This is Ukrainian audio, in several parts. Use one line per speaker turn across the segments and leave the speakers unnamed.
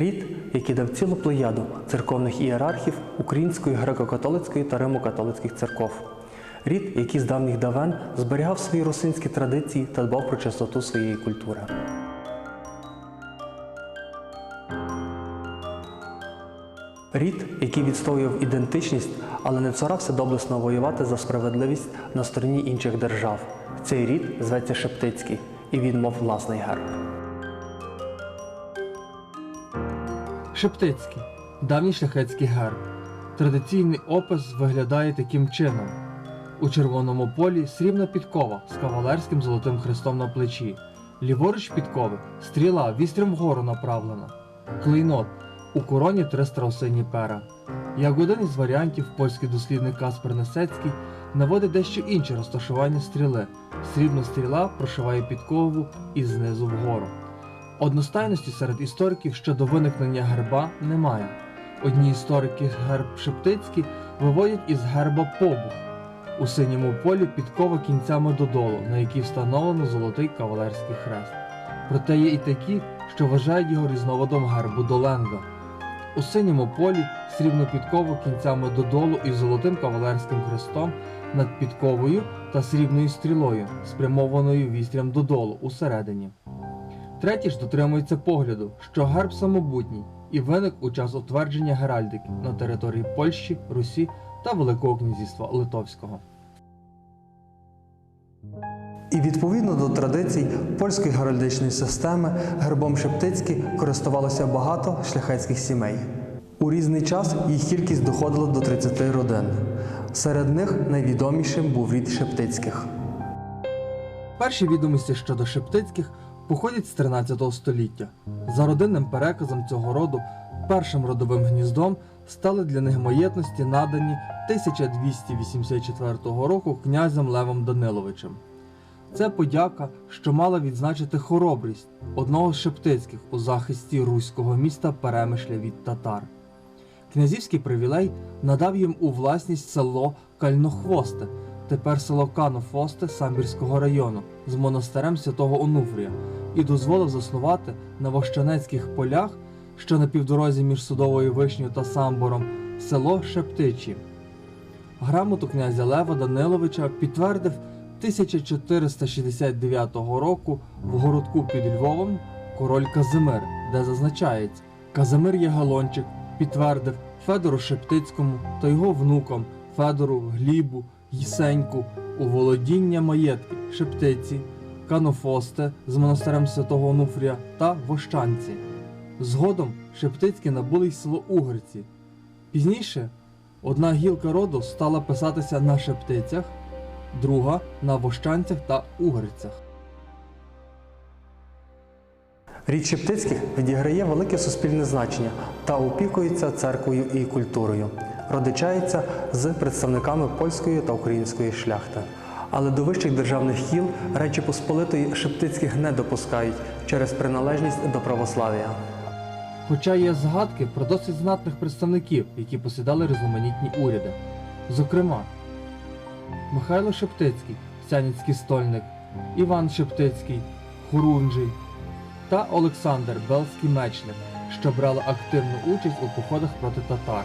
Рід, який дав цілу плеяду церковних ієрархів Української греко-католицької та римо-католицьких церков. Рід, який з давніх давен зберігав свої русинські традиції та дбав про чистоту своєї культури. Рід, який відстоював ідентичність, але не цурався доблесно воювати за справедливість на стороні інших держав. Цей рід зветься Шептицький, і він мав власний герб.
Шептицький давній шляхетський герб. Традиційний опис виглядає таким чином: у червоному полі срібна підкова з кавалерським золотим хрестом на плечі. Ліворуч підкови стріла вістрям вгору направлена. Клейнот у короні три страусині пера. Як один із варіантів, польський дослідник Каспер Несецький наводить дещо інше розташування стріли. Срібна стріла прошиває підкову із знизу вгору. Одностайності серед істориків щодо виникнення герба немає. Одні історики герб Шептицький виводять із герба побух. У синьому полі підкова кінцями додолу, на якій встановлено золотий кавалерський хрест. Проте є і такі, що вважають його різновидом гербу Доленга. У синьому полі срібну підкову кінцями додолу із золотим кавалерським хрестом над підковою та срібною стрілою, спрямованою вістрям додолу усередині. Треті ж дотримується погляду, що герб самобутній і виник у час утвердження геральдики на території Польщі, Русі та Великого князівства Литовського.
І відповідно до традицій польської геральдичної системи гербом Шептицький користувалося багато шляхетських сімей. У різний час їх кількість доходила до 30 родин. Серед них найвідомішим був рід Шептицьких.
Перші відомості щодо Шептицьких походять з 13 століття. За родинним переказом цього роду першим родовим гніздом стали для них маєтності надані 1284 року князем Левом Даниловичем. Це подяка, що мала відзначити хоробрість одного з шептицьких у захисті руського міста Перемишля від татар. Князівський привілей надав їм у власність село Кальнохвосте, тепер село Канофосте Самбірського району з монастирем святого Онуфрія, і дозволив заснувати на Вощанецьких полях, що на півдорозі між Судовою Вишнею та Самбором, село Шептичі. Грамоту князя Лева Даниловича підтвердив 1469 року в городку під Львовом король Казимир, де зазначається, Казимир Ягелончик підтвердив Федору Шептицькому та його внукам Федору, Глібу, Єсеньку у володіння маєтки Шептиці, Канофосте з монастирем святого Онуфрія та Вощанці. Згодом Шептицькі набули й село Угриці. Пізніше одна гілка роду стала писатися на Шептицях, друга на Вощанцях та Угрицях.
Рід Шептицьких відіграє велике суспільне значення та опікується церквою і культурою. Родичається з представниками польської та української шляхти. Але до вищих державних кіл Речі Посполитої Шептицьких не допускають через приналежність до православ'я.
Хоча є згадки про досить знатних представників, які посідали різноманітні уряди. Зокрема, Михайло Шептицький, Сяніцький стольник, Іван Шептицький, Хорунжий та Олександр Белський мечник, що брали активну участь у походах проти татар.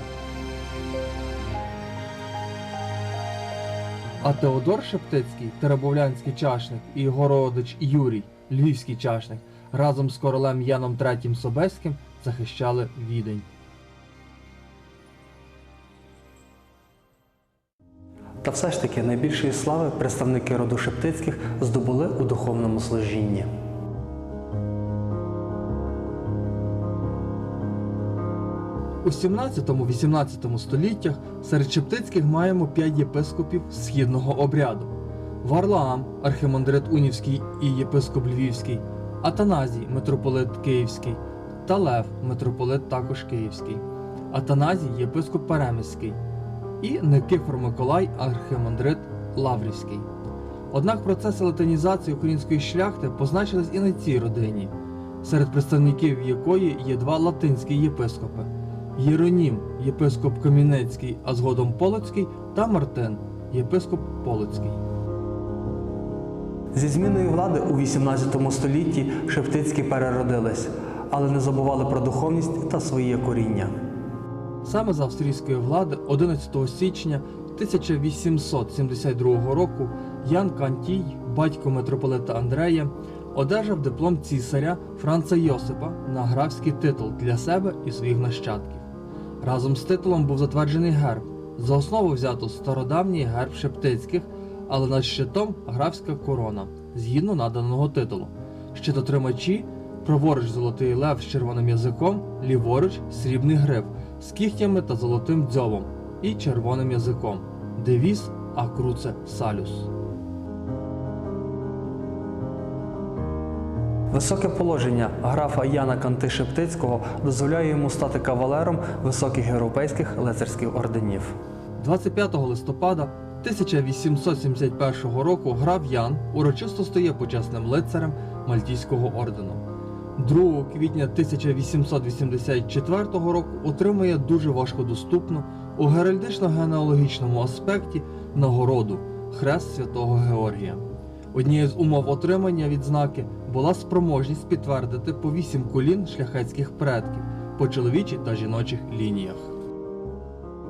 А Теодор Шептицький, теребовлянський чашник, і його родич Юрій, львівський чашник, разом з королем Яном III Собеським захищали відень.
Та все ж таки найбільшої слави представники роду Шептицьких здобули у духовному служінні.
У 17-18 століттях серед Шептицьких маємо п'ять єпископів східного обряду: Варлаам, архимандрит Унівський і єпископ Львівський, Атаназій, митрополит Київський, та Лев, митрополит також Київський, Атаназій, єпископ Перемиський і Никифор Миколай, архимандрит Лаврівський. Однак процеси латинізації української шляхти позначились і на цій родині, серед представників якої є два латинські єпископи. Єронім, єпископ Камінецький, а згодом Полоцький, та Мартин, єпископ Полоцький.
Зі зміною влади у 18 столітті Шептицькі переродились, але не забували про духовність та своє коріння.
Саме за австрійської влади 11 січня 1872 року Ян Кантій, батько митрополита Андрея, одержав диплом цісаря Франца Йосипа на графський титул для себе і своїх нащадків. Разом з титулом був затверджений герб. За основу взято стародавній герб Шептицьких, але над щитом графська корона, згідно наданого титулу. Щитотримачі праворуч золотий лев з червоним язиком, ліворуч срібний гриф з кігтями та золотим дзьобом і червоним язиком. Девіз Акруце Салюс.
Високе положення графа Яна Канти-Шептицького дозволяє йому стати кавалером високих європейських лицарських орденів.
25 листопада 1871 року граф Ян урочисто стає почесним лицарем Мальтійського ордену. 2 квітня 1884 року отримує дуже важкодоступну у геральдично-генеалогічному аспекті нагороду Хрест Святого Георгія. Однією з умов отримання відзнаки була спроможність підтвердити по вісім колін шляхетських предків по чоловічих та жіночих лініях.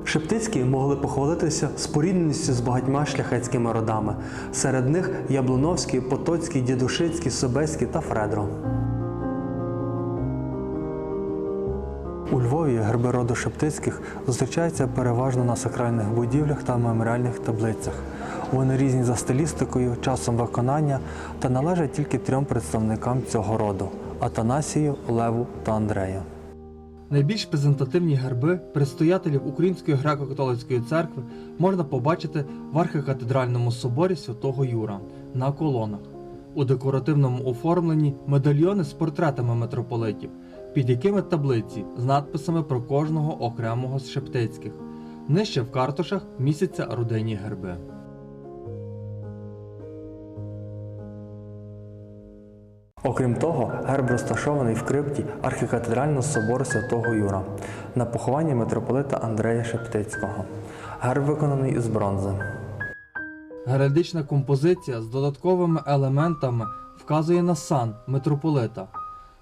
Шептицькі могли похвалитися спорідненістю з багатьма шляхетськими родами. Серед них Яблуновський, Потоцький, Дідушицький, Собеський та Фредро. У Львові герби роду Шептицьких зустрічаються переважно на сакральних будівлях та меморіальних таблицях. Вони різні за стилістикою, часом виконання та належать тільки трьом представникам цього роду Атанасію, Леву та Андрею.
Найбільш презентативні герби предстоятелів Української греко-католицької церкви можна побачити в архікатедральному соборі святого Юра на колонах. У декоративному оформленні медальйони з портретами митрополитів, під якими таблиці з надписами про кожного окремого з шептицьких. Нижче в картушах містяться родинні герби.
Окрім того, герб розташований в крипті архікатедрального собору святого Юра на похованні митрополита Андрея Шептицького. Герб виконаний із бронзи.
Геральдична композиція з додатковими елементами вказує на сан митрополита.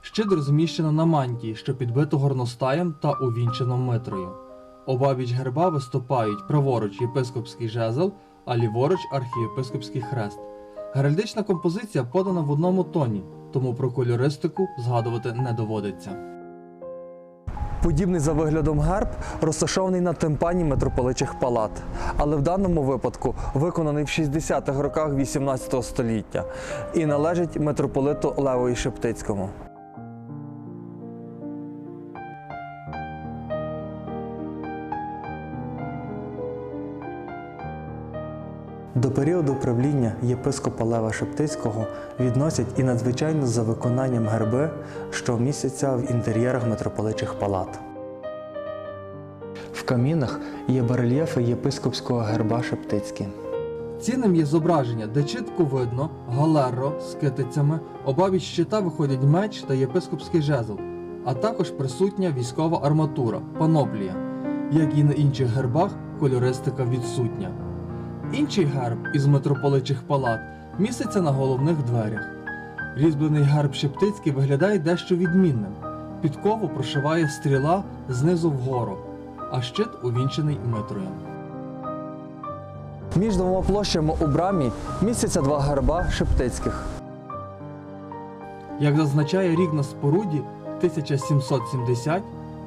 Щит розміщено на мантії, що підбито горностаєм та увінчено митрою. Обабіч герба виступають праворуч єпископський жезл, а ліворуч архієпископський хрест. Геральдична композиція подана в одному тоні, тому про кольористику згадувати не доводиться.
Подібний за виглядом герб розташований на тимпані митрополичих палат, але в даному випадку виконаний в 60-х роках 18 століття і належить митрополиту Левої Шептицькому. До періоду правління єпископа Лева Шептицького відносять і надзвичайно за виконанням герби, що містяться в інтер'єрах митрополичих палат. В камінах є барельєфи єпископського герба Шептицький.
Цінним є зображення, де чітко видно галерро з китицями, обабіч щита виходять меч та єпископський жезл, а також присутня військова арматура паноплія. Як і на інших гербах, кольористика відсутня. Інший герб із митрополичих палат міститься на головних дверях. Різьблений герб Шептицький виглядає дещо відмінним. Підкову прошиває стріла знизу вгору, а щит увінчений митрою.
Між двома площами у брамі містяться два герба Шептицьких.
Як зазначає рік на споруді 1770,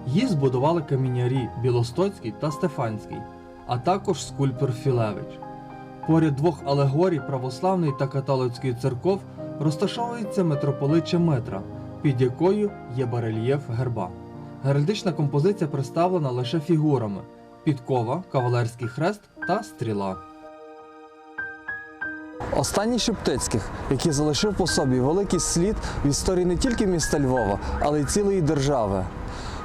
її збудували камінярі Білостоцький та Стефанський, а також скульптор Філевич. Поряд двох алегорій православної та католицької церков розташовується митрополича Митра, під якою є барельєф герба. Геральдична композиція представлена лише фігурами: підкова, кавалерський хрест та стріла.
Останній Шептицьких, який залишив по собі великий слід в історії не тільки міста Львова, але й цілої держави.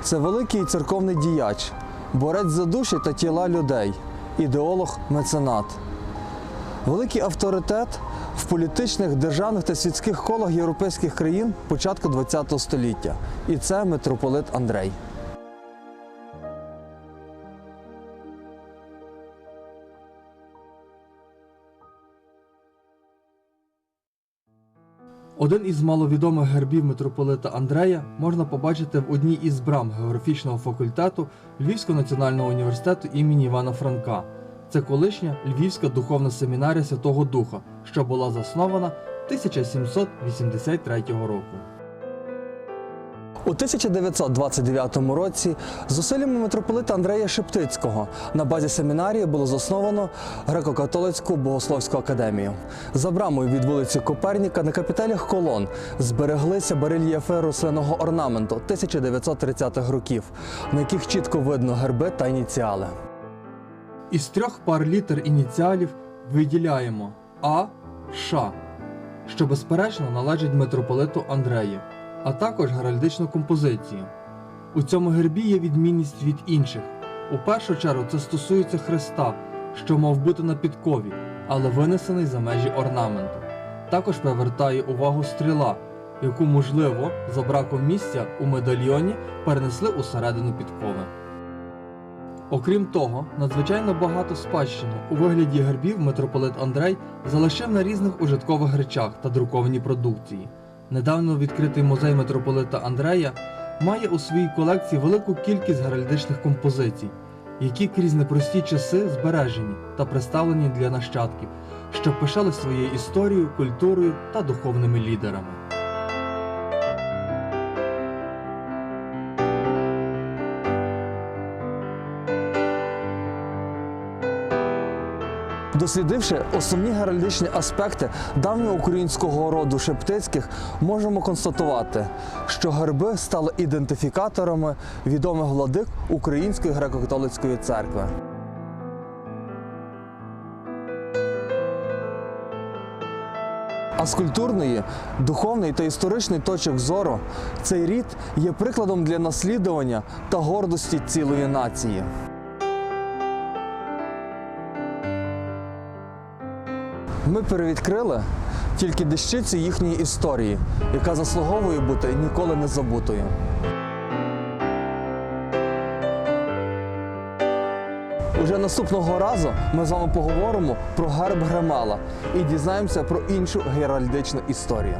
Це великий церковний діяч, борець за душі та тіла людей, ідеолог, меценат. Великий авторитет в політичних, державних та світських колах європейських країн початку ХХ століття. І це митрополит Андрей.
Один із маловідомих гербів митрополита Андрея можна побачити в одній із брам географічного факультету Львівського національного університету імені Івана Франка. Це колишня Львівська духовна семінарія Святого Духа, що була заснована 1783 року.
У 1929 році зусиллями митрополита Андрея Шептицького на базі семінарії було засновано греко-католицьку богословську академію. За брамою від вулиці Коперніка на капітелях колон збереглися барельєфи рослинного орнаменту 1930-х років, на яких чітко видно герби та ініціали.
Із трьох пар літер ініціалів виділяємо А, Ш, що безперечно належить митрополиту Андрею, а також геральдичну композицію. У цьому гербі є відмінність від інших. У першу чергу це стосується Христа, що мав бути на підкові, але винесений за межі орнаменту. Також привертає увагу стріла, яку, можливо, за браком місця у медальйоні перенесли у середину підкови. Окрім того, надзвичайно багато спадщини у вигляді гербів митрополит Андрей залишив на різних ужиткових речах та друкованій продукції. Недавно відкритий музей митрополита Андрея має у своїй колекції велику кількість геральдичних композицій, які крізь непрості часи збережені та представлені для нащадків, що пишали своєю історією, культурою та духовними лідерами.
Дослідивши основні геральдичні аспекти давнього українського роду шептицьких, можемо констатувати, що герби стали ідентифікаторами відомих владик Української греко-католицької церкви. А з культурної, духовної та історичної точок зору цей рід є прикладом для наслідування та гордості цілої нації. Ми перевідкрили тільки дещицю їхньої історії, яка заслуговує бути ніколи не забутою. Уже наступного разу ми з вами поговоримо про герб Гремала і дізнаємося про іншу геральдичну історію.